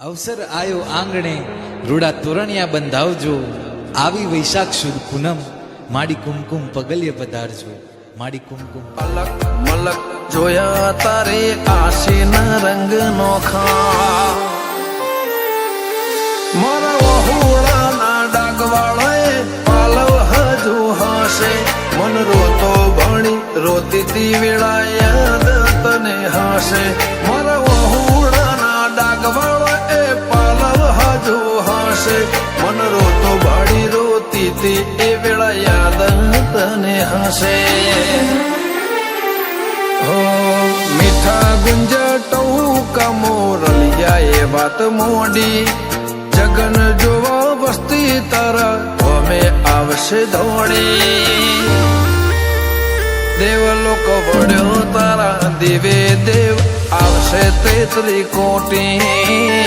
અવસર આયો આંગણે, રૂડા તોરણિયા બંધાવજો, આવી વૈશાખ સુદ પૂનમ, માડી કુમકુમ પગલ્ય પધારજો, માડી કુમકુમ પલક મલક જોયા તારે આશીના રંગ નોખા મારા વહુડાના ડાગવાળાએ પાલવ હજુ હશે. મન રોતો ભણી રોતી તી વેળા યાદ તને હશે મન રોતો ભાડી રોતી તી એ વેળા યાદ તને હશે. હો, મીઠા ગુંજા ટહુકા મોરલિયા એ વાત મોડી. જગન જોવા વસ્તી તારા અમે આવશે ધોળી. દેવ લોકો વળ્યો તારા દેવે દેવ આવશે તેત્રી કોટી.